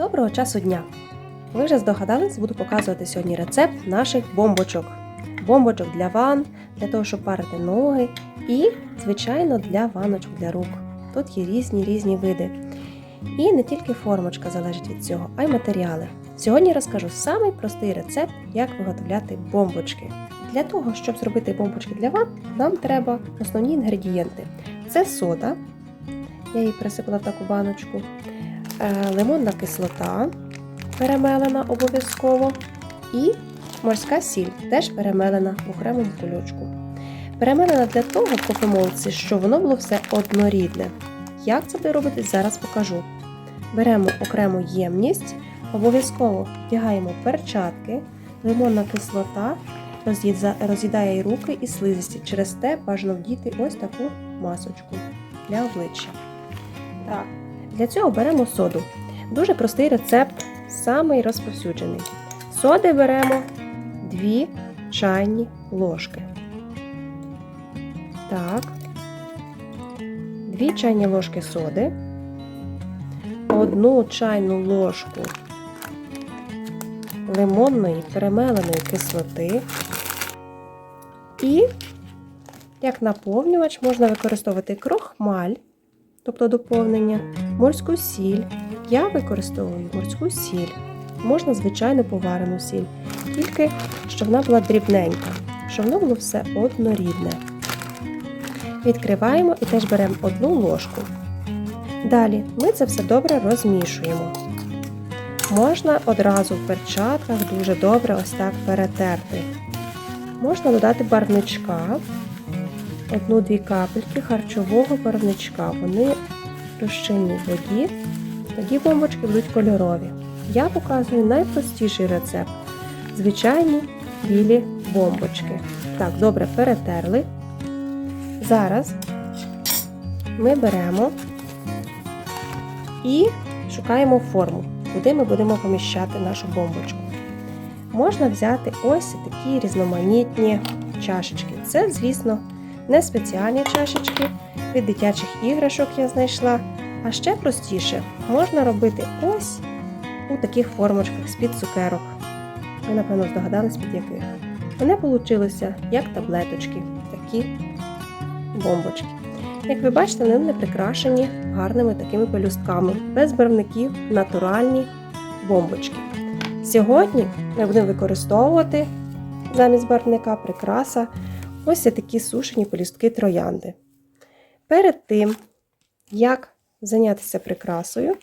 Доброго часу дня! Ви вже здогадались, буду показувати сьогодні рецепт наших бомбочок. Бомбочок для ван, для того, щоб парити ноги, і, звичайно, для ваночок для рук. Тут є різні різні види. І не тільки формочка залежить від цього, а й матеріали. Сьогодні розкажу самий простий рецепт, як виготовляти бомбочки. Для того, щоб зробити бомбочки для ван, нам треба основні інгредієнти: це сода, я її присипала в таку баночку, лимонна кислота, перемелена обов'язково, і морська сіль, теж перемелена в окремому кульочку. Перемелена для того в кофемолці, щоб воно було все однорідне. Як це буде робити, зараз покажу. Беремо окрему ємність, обов'язково вдягаємо перчатки, лимонна кислота роз'їдає руки і слизисті. Через те бажано вдіти ось таку масочку для обличчя. Так, для цього беремо соду. Дуже простий рецепт, самий розповсюджений. Соди беремо 2 чайні ложки. Так. 2 чайні ложки соди. Одну чайну ложку лимонної перемеленої кислоти. І, як наповнювач, можна використовувати крохмаль, тобто доповнення, морську сіль. Я використовую морську сіль. Можна звичайно поварену сіль, тільки щоб вона була дрібненька, щоб воно було все однорідне. Відкриваємо і теж беремо одну ложку. Далі ми це все добре розмішуємо. Можна одразу в перчатках дуже добре ось так перетерти. Можна додати барвничка, одну-дві капельки харчового барвничка. Вони розчинні в воді, тоді бомбочки будуть кольорові. Я показую найпростіший рецепт звичайні білі бомбочки. Так, добре перетерли. Зараз ми беремо і шукаємо форму, куди ми будемо поміщати нашу бомбочку. Можна взяти ось такі різноманітні чашечки. Це, звісно, не спеціальні чашечки від дитячих іграшок я знайшла. А ще простіше можна робити ось у таких формочках з-під цукерок. Ви, напевно, здогадались, під яких. Вони получилися як таблеточки, такі бомбочки. Як ви бачите, вони не прикрашені гарними такими пелюстками, без барвників, натуральні бомбочки. Сьогодні ми будемо використовувати замість барвника прикраса ось такі сушені пелюстки троянди. Перед тим, як зайнятися прикрасою,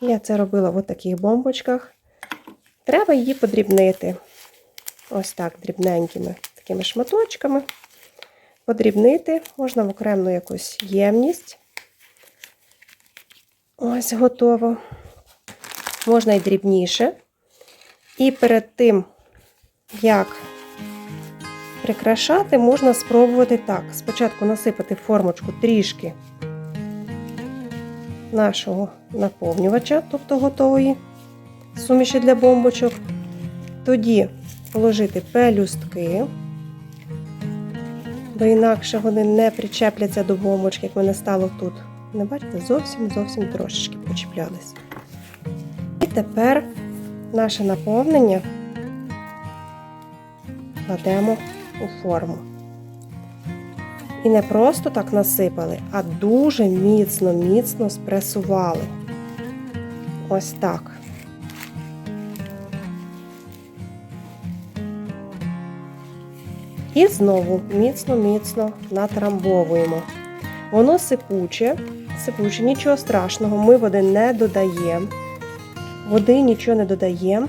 я це робила в таких бомбочках, треба її подрібнити. Ось так, дрібненькими такими шматочками. Подрібнити можна в окрему якусь ємність. Ось готово. Можна і дрібніше. І перед тим, як прикрашати, можна спробувати так. Спочатку насипати в формочку трішки нашого наповнювача, тобто готової суміші для бомбочок. Тоді положити пелюстки, бо інакше вони не причепляться до бомбочки, як мене стало тут. Не бачите, зовсім зовсім трошечки почіплялись. І тепер наше наповнення кладемо у форму. І не просто так насипали, а дуже міцно, міцно спресували. Ось так. І знову міцно-міцно натрамбовуємо. Воно сипуче, сипуче, нічого страшного, ми води не додаємо. Води нічого не додаємо.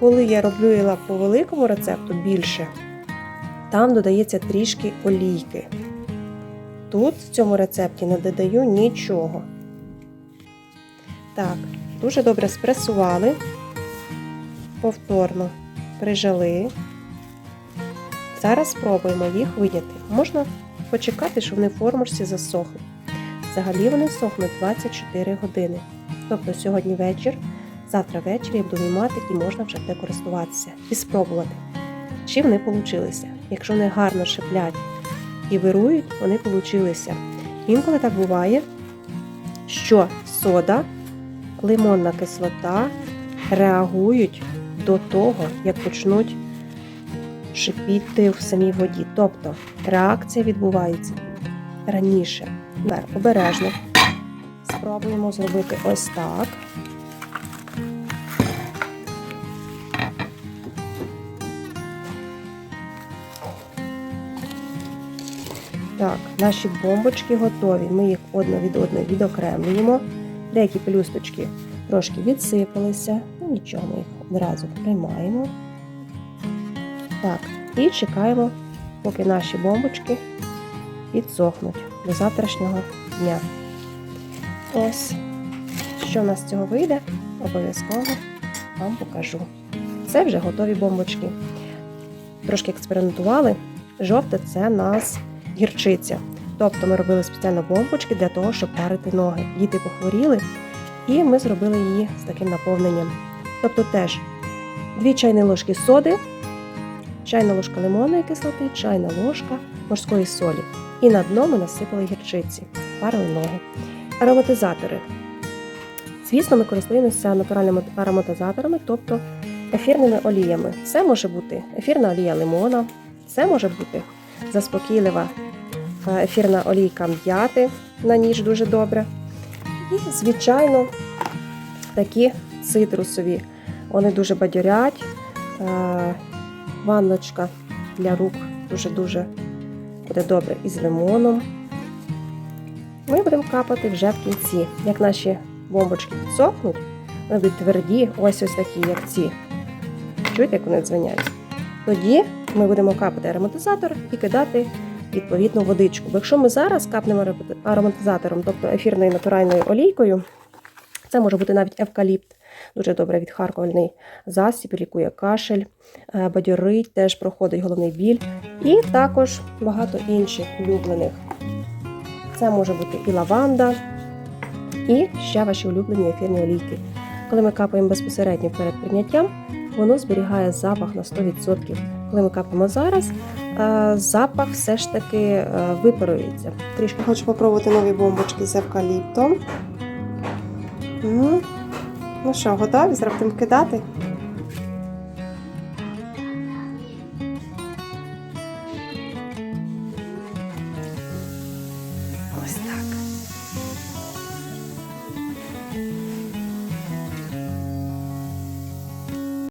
Коли я роблю їла по великому рецепту більше, там додається трішки олійки. Тут в цьому рецепті не додаю нічого. Так, дуже добре спресували, повторно прижали. Зараз спробуємо їх виняти. Можна почекати, щоб вони в формочці засохли. Взагалі вони сохнуть 24 години. Тобто сьогодні вечір, завтра ввечері я буду виймати і можна вже буде користуватися і спробувати, чи вони получилися. Якщо вони гарно шиплять і вирують, вони получилися. Інколи так буває, що сода лимонна кислота реагують до того, як почнуть шипіти в самій воді. Тобто реакція відбувається раніше. Тепер обережно. Спробуємо зробити ось так. Так, наші бомбочки готові. Ми їх одна від одної відокремлюємо. Деякі пелюсточки трошки відсипалися. Ну нічого, ми їх одразу приймаємо. Так, і чекаємо, поки наші бомбочки підсохнуть до завтрашнього дня. Ось, що в нас з цього вийде, обов'язково вам покажу. Це вже готові бомбочки. Трошки експериментували. Жовте це нас гірчиця. Тобто ми робили спеціально бомбочки для того, щоб парити ноги. Діти похворіли, і ми зробили її з таким наповненням. Тобто теж 2 чайні ложки соди, чайна ложка лимонної кислоти, чайна ложка морської солі. І на дно ми насипали гірчиці, парили ноги. Ароматизатори. Звісно, ми користуємося натуральними ароматизаторами, тобто ефірними оліями. Це може бути ефірна олія лимона, це може бути заспокійлива ефірна олійка м'яти на ніж дуже добре. І, звичайно, такі цитрусові. Вони дуже бадьорять. Е, Ванночка для рук дуже-дуже буде добре із лимоном. Ми будемо капати вже в кінці. Як наші бомбочки підсохнуть, вони будуть тверді, ось ось такі, як ці. Чуєте, як вони дзвенять? Тоді ми будемо капати ароматизатор і кидати відповідну водичку. Бо якщо ми зараз капнемо ароматизатором, тобто ефірною натуральною олійкою, це може бути навіть евкаліпт, дуже добре відхаркувальний засіб, лікує кашель, е, бадьорить, теж проходить головний біль. І також багато інших улюблених. Це може бути і лаванда, і ще ваші улюблені ефірні олійки. Коли ми капаємо безпосередньо перед прийняттям, воно зберігає запах на 100%. Коли ми капаємо зараз, запах все ж таки е, випарується. Трішки хочу спробувати нові бомбочки з евкаліптом. Ну, ну що, готові? Будемо кидати.